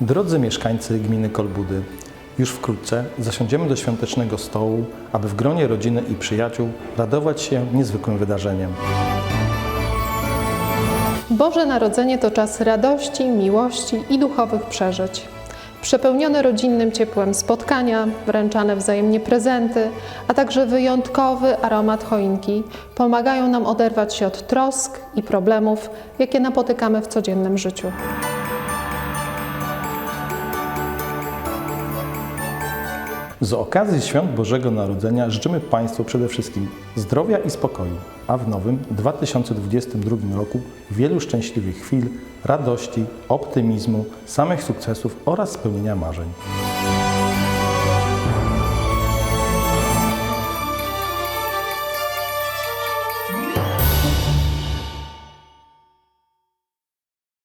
Drodzy mieszkańcy gminy Kolbudy, już wkrótce zasiądziemy do świątecznego stołu, aby w gronie rodziny i przyjaciół radować się niezwykłym wydarzeniem. Boże Narodzenie to czas radości, miłości i duchowych przeżyć. Przepełnione rodzinnym ciepłem spotkania, wręczane wzajemnie prezenty, a także wyjątkowy aromat choinki pomagają nam oderwać się od trosk i problemów, jakie napotykamy w codziennym życiu. Z okazji Świąt Bożego Narodzenia życzymy Państwu przede wszystkim zdrowia i spokoju, a w nowym 2022 roku wielu szczęśliwych chwil, radości, optymizmu, samych sukcesów oraz spełnienia marzeń.